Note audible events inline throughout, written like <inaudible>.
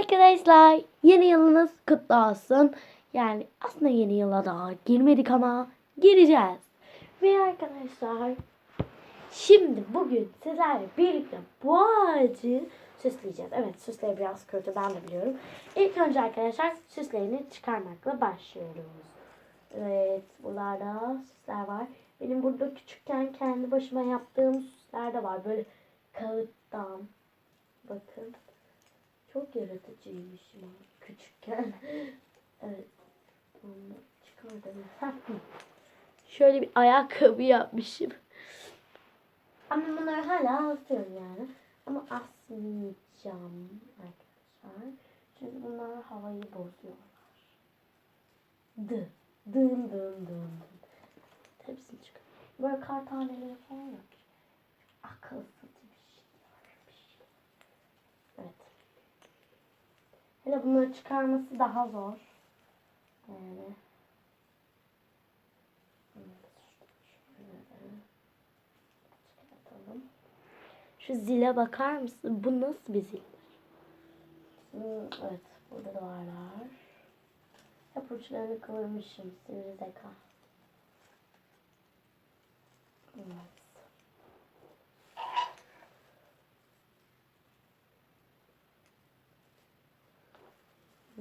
arkadaşlar. Yeni yılınız kutlu olsun. Yani aslında yeni yıla daha girmedik ama gireceğiz. Ve arkadaşlar şimdi bugün sizlerle birlikte bu ağacı süsleyeceğiz. Evet süsleri biraz kötü ben de biliyorum. İlk önce arkadaşlar süslerini çıkarmakla başlıyoruz. Evet buralarda süsler var. Benim burada küçükken kendi başıma yaptığım süsler de var. Böyle kağıttan. Bakın. Çok yaratıcıymışım ben küçükken. <laughs> evet. Onu çıkardım. <laughs> Şöyle bir ayakkabı yapmışım. Ama bunları hala asıyorum yani. Ama asmayacağım arkadaşlar. Çünkü bunlar havayı bozuyorlar. Dı. Dın dın dın dın. Hepsini çıkar. Böyle kar taneleri falan yapmış. Akılsız bir şey. bir şey. Evet. Hele bunları çıkarması daha zor. Çıkartalım. Şu zile bakar mısın? Bu nasıl bir zil? Hmm, Evet. Burada da varlar. Hep uçlarını kıvırmışım. Sivri zeka. Evet.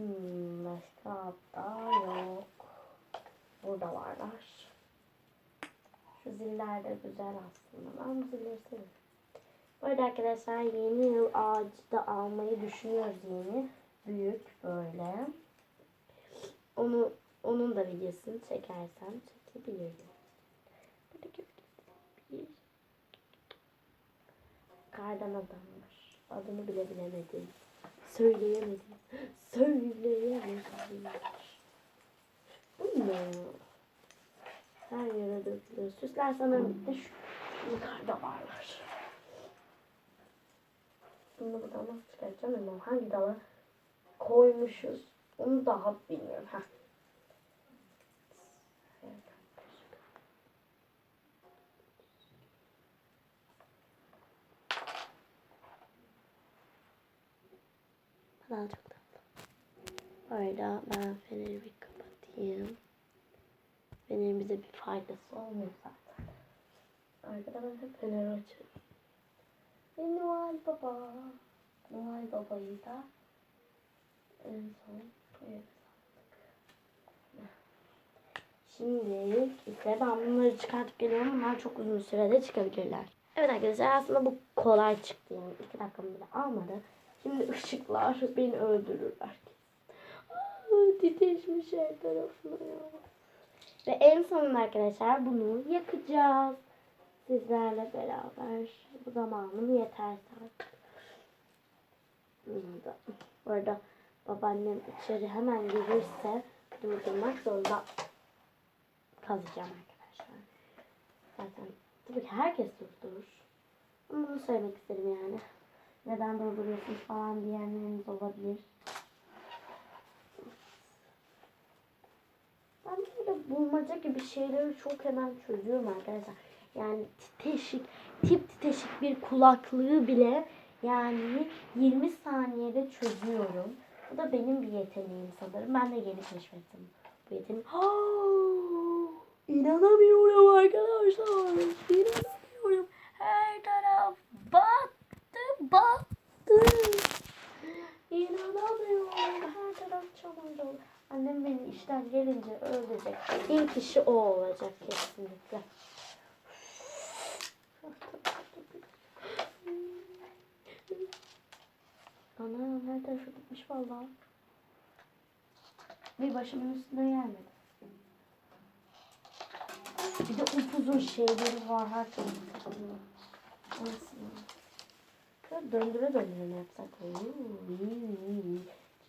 Hmm, başka da yok. Burada varlar. Şu ziller de güzel aslında. Ben bu zilleri seviyorum. Bu arada arkadaşlar yeni yıl ağacı da almayı düşünüyoruz yeni. Büyük böyle. Onu onun da videosunu çekersem çekebilirim. Burada gördüğünüz bir kardan adam var. Adını bile bilemedim. Söyleyemedim. Söyleyemedim. Bu ne? Her yere dökülüyor. Süsler sanırım bitti. Şu yukarıda varlar. Bunu buradan nasıl çıkartacağım bilmiyorum. Hangi dala koymuşuz onu daha bilmiyorum. Heh. Evet. Daha çok tatlı. Bu arada ben feneri bir kapatayım. Fenerin bize bir faydası olmuyor zaten. Arkada ben hep feneri açıyorum. Ve Noel Baba. Noel Baba'yı da en son saklık. Şimdi ise ben bunları çıkartıp geliyorum. Bunlar çok uzun sürede çıkabilirler. Evet arkadaşlar aslında bu kolay çıktı yani. iki dakikamı bile almadı. Şimdi ışıklar beni öldürürler. Aa, titreşmiş her tarafına ya. Ve en sonunda arkadaşlar bunu yakacağız. Sizlerle beraber. Bu zamanım yeterse artık. Bu arada babaannem içeri hemen gelirse durdurmak zorunda kazacağım arkadaşlar. Zaten tabii ki herkes durdurur. Ama bunu söylemek istedim yani. Neden durduruyorsunuz falan diyenleriniz olabilir. Ben böyle bulmaca gibi şeyleri çok hemen çözüyorum arkadaşlar. Yani titeşik, tip titeşik bir kulaklığı bile yani 20 saniyede çözüyorum. Bu da benim bir yeteneğim sanırım. Ben de yeni keşfettim bu yeteneği. İnanamıyorum arkadaşlar. İnanamıyorum. Her taraf battı battı. İnanamıyorum. Her taraf çamur. Annem beni işten gelince öldürecek. İlk kişi o olacak kesinlikle. Ana her tarafı gitmiş vallahi. Bir başımın üstüne gelmedi. Bir de upuzun şeyleri var her tarafı takılıyor. Nasıl? Şöyle döndüre döndüre mi yapsak?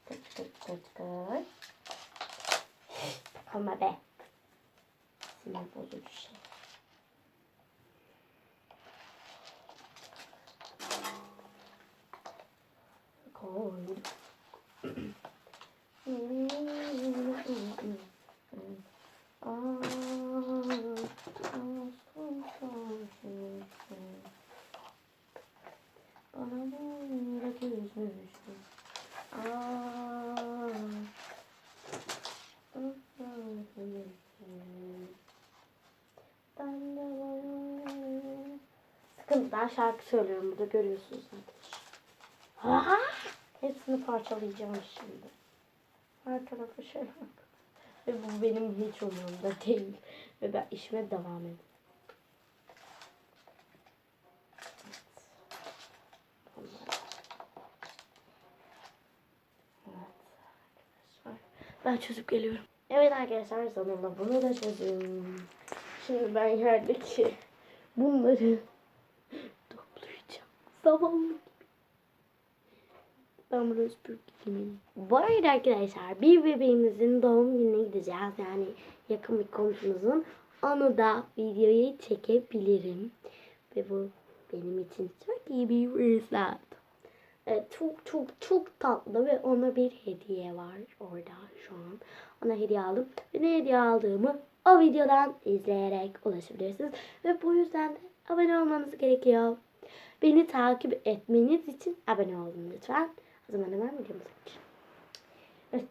Çıkar çıkar çıkar çıkar. Takılma be. Sinir bozucu şey. Koy. Bana böyle küsmüştüm. Güzel şarkı söylüyorum burada görüyorsunuz. Aha! Hepsini parçalayacağım şimdi. Her tarafı şey Ve bu benim hiç umurumda değil. Ve ben işime devam ediyorum. Ben çözüp geliyorum. Evet arkadaşlar sonunda bunu da çözdüm. Şimdi ben yerdeki bunları. Zavallı. Ben buraya süpürgeliyim. Bu arada arkadaşlar bir bebeğimizin doğum gününe gideceğiz. Yani yakın bir komşumuzun. Onu da videoyu çekebilirim. Ve bu benim için çok iyi bir fırsat. Evet, çok çok çok tatlı ve ona bir hediye var orada şu an. Ona hediye aldım. Ve ne hediye aldığımı o videodan izleyerek ulaşabilirsiniz. Ve bu yüzden de abone olmanız gerekiyor. Beni takip etmeniz için abone olun lütfen. O zaman hemen videomuza. Evet,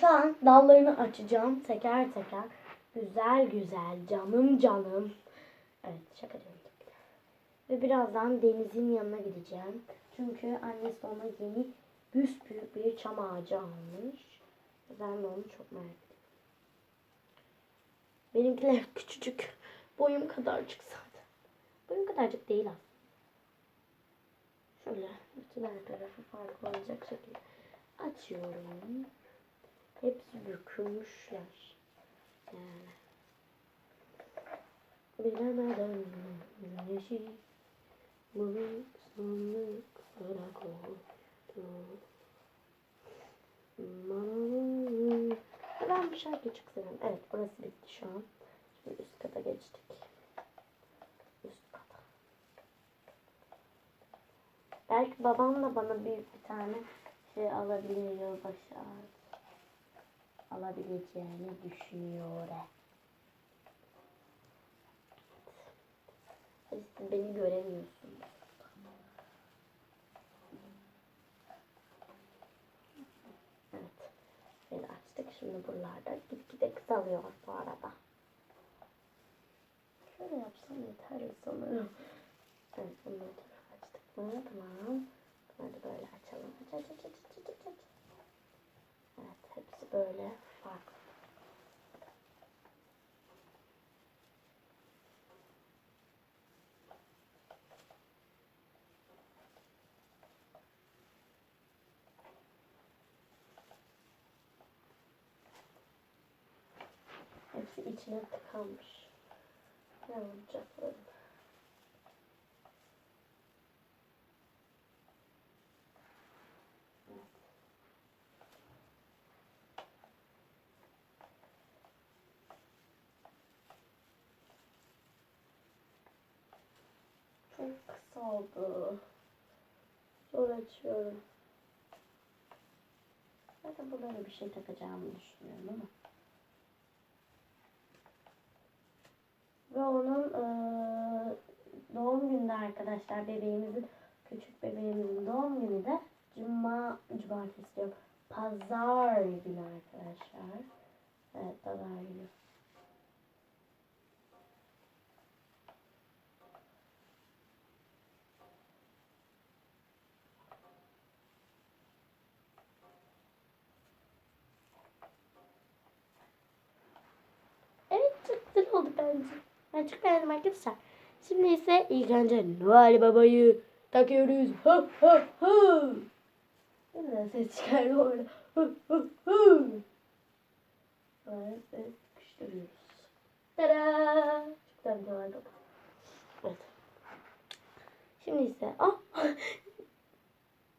şu an dallarını açacağım teker teker. Güzel güzel canım canım. Evet şaka de. Ve birazdan Deniz'in yanına gideceğim. Çünkü annesi ona yeni büyük bir çam ağacı almış. Ben de onu çok merak ediyorum. Benimkiler küçücük. Boyum kadarcık zaten. Boyum kadarcık değil aslında. Şöyle bütün her tarafı farklı olacak şekilde açıyorum. Hepsi bükülmüşler. Yani. Bilemeden güneşi bu sandıklara koydu. Aman. Ben şarkıyı çok seviyorum. Evet burası bitti şu an. Şimdi üst kata geçtik. Üst kata. Belki babam da bana büyük bir tane şey alabilir yılbaşı ağacı. Alabileceğini düşünüyor. Siz beni göremiyorsunuz. Evet. Şöyle açtık. Şimdi buralarda gitgide kısalıyor bu arada. Şöyle yapsam yeterli sanırım. Evet bunları mı? Tamam. Bunları da böyle açalım. Aç aç aç aç aç aç aç. Evet hepsi böyle farklı. Hepsi içine tıkanmış. Ne olacak böyle? Çok kısa oldu. Zor açıyorum. Zaten buralara bir şey takacağımı düşünüyorum ama. Ve onun eee, doğum günü de arkadaşlar bebeğimizin küçük bebeğimizin doğum günü de cuma cumartesi diyorum. Pazar günü arkadaşlar. Evet pazar günü. Evet çok bence. Ben çok beğendim arkadaşlar. Şimdi ise ilk önce Noel Baba'yı takıyoruz. Hı hı hı. Ne güzel ses çıkardı orada. Hı hı hı. Evet, sıkıştırıyoruz. Tada! Çok güzel Noel Baba. Evet. Şimdi ise ah <laughs>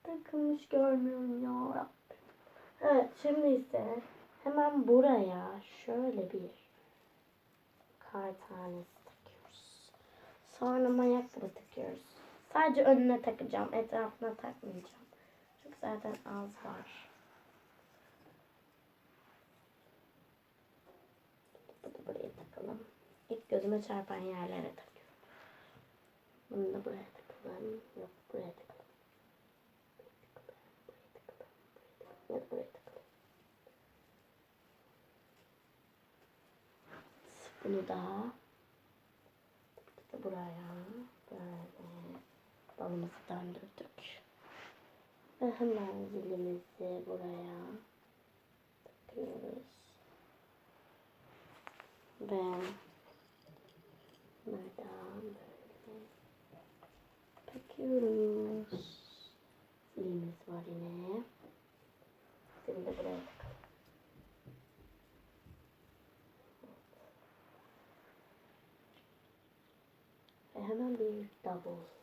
takılmış görmüyorum ya. Evet şimdi ise hemen buraya şöyle bir kar tanesi takıyoruz. Sonra ayakkabı takıyoruz. Sadece önüne takacağım. Etrafına takmayacağım. Çünkü zaten az var. Bu buraya takalım. İlk gözüme çarpan yerlere takıyorum. Bunu da buraya takalım. Yok buraya takalım. Buraya takalım. Buraya takalım. Buraya takalım. Buraya takalım. Bunu da buraya böyle döndürdük. Ve hemen zilimizi buraya takıyoruz. Ve buradan böyle takıyoruz. Zilimiz var yine. Zili de buraya takalım. Ve hemen bir double.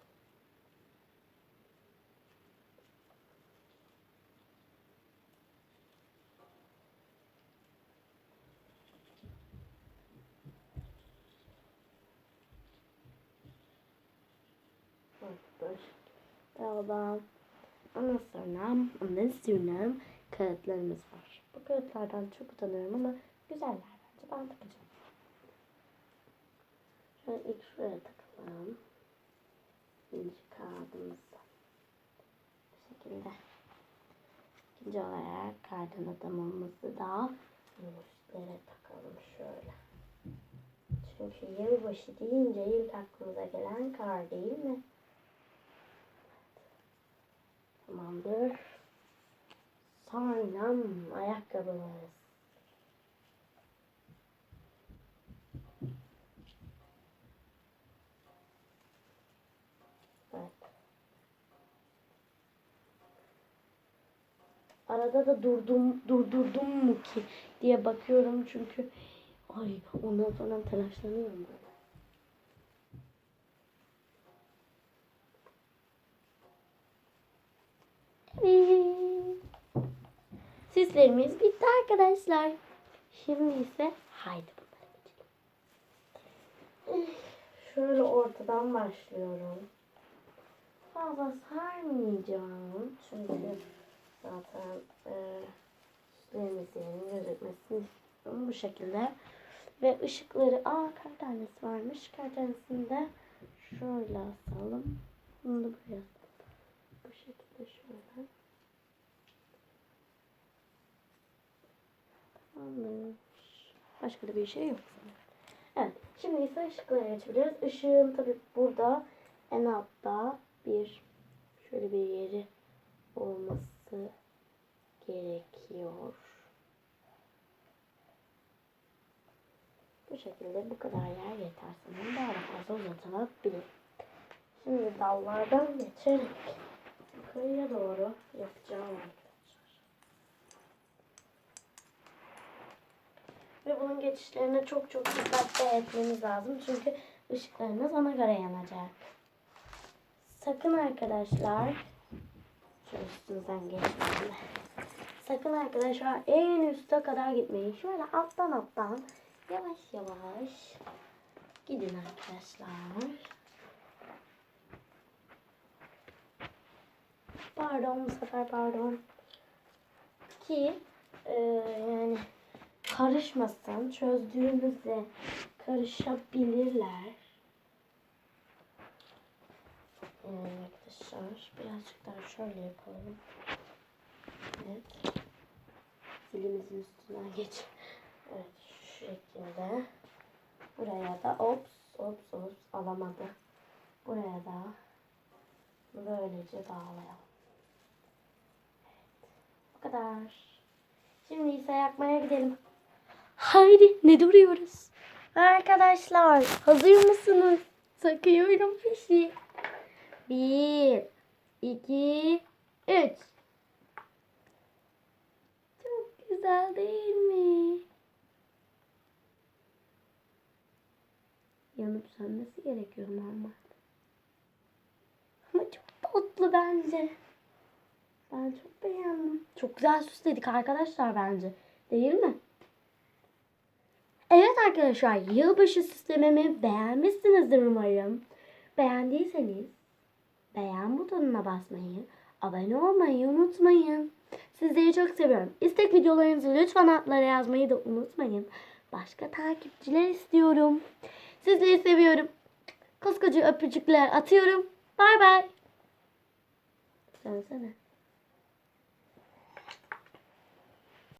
Daha ondan sonra ondan sonra kağıtlarımız var. Bu kağıtlardan çok utanıyorum ama güzeller bence. Ben takacağım. Şöyle ilk şuraya takalım. İkinci kağıdımız. Bu şekilde. İkinci olarak kardan adamımızı da üstlere takalım şöyle. Çünkü yılbaşı deyince ilk aklımıza gelen kar değil mi? Tamamdır. Sonra ayakkabılarız. Evet. Arada da durdum, durdurdum mu ki diye bakıyorum çünkü ay ondan sonra telaşlanıyorum. Süslerimiz bitti arkadaşlar. Şimdi ise haydi bunları geçelim. Şöyle ortadan başlıyorum. Fazla sarmayacağım. Çünkü zaten e, süslerimizin gözükmesini istiyorum bu şekilde. Ve ışıkları, aa kar tanesi varmış. Kar tanesini de şöyle asalım. Bunu da buraya. Bu şekilde şöyle. Tamamdır. Başka da bir şey yok. Evet. Şimdi ise ışıkları açabiliriz. Işığın tabi burada en altta bir şöyle bir yeri olması gerekiyor. Bu şekilde bu kadar yer yeter sanırım. Daha da fazla uzatılabilir. Şimdi dallardan geçerek yukarıya doğru yapacağım arkadaşlar. Ve bunun geçişlerine çok çok dikkatli etmemiz lazım. Çünkü ışıklarınız ona göre yanacak. Sakın arkadaşlar şöyle üstünüzden geçmeyin. Sakın arkadaşlar en üste kadar gitmeyin. Şöyle alttan alttan yavaş yavaş gidin arkadaşlar. Pardon bu sefer pardon. Ki e, yani karışmasın. Çözdüğümüzde karışabilirler. Ee, arkadaşlar birazcık daha şöyle yapalım. Evet. Zilimizin üstünden geç. Evet şekilde. Buraya da ops ops ops alamadı. Buraya da böylece bağlayalım. Evet. Bu kadar. Şimdi ise yakmaya gidelim. Haydi ne duruyoruz? Arkadaşlar hazır mısınız? Takıyorum fişi. Bir, iki, üç. Çok güzel değil mi? Yanıp sönmesi gerekiyor normalde. Ama çok tatlı bence. Ben çok beğendim. Çok güzel süsledik arkadaşlar bence. Değil mi? Evet arkadaşlar yılbaşı süslememi beğenmişsinizdir umarım. Beğendiyseniz beğen butonuna basmayı, abone olmayı unutmayın. Sizleri çok seviyorum. İstek videolarınızı lütfen altlara yazmayı da unutmayın. Başka takipçiler istiyorum. Sizleri seviyorum. Koskoca öpücükler atıyorum. Bay bay. Söylesene.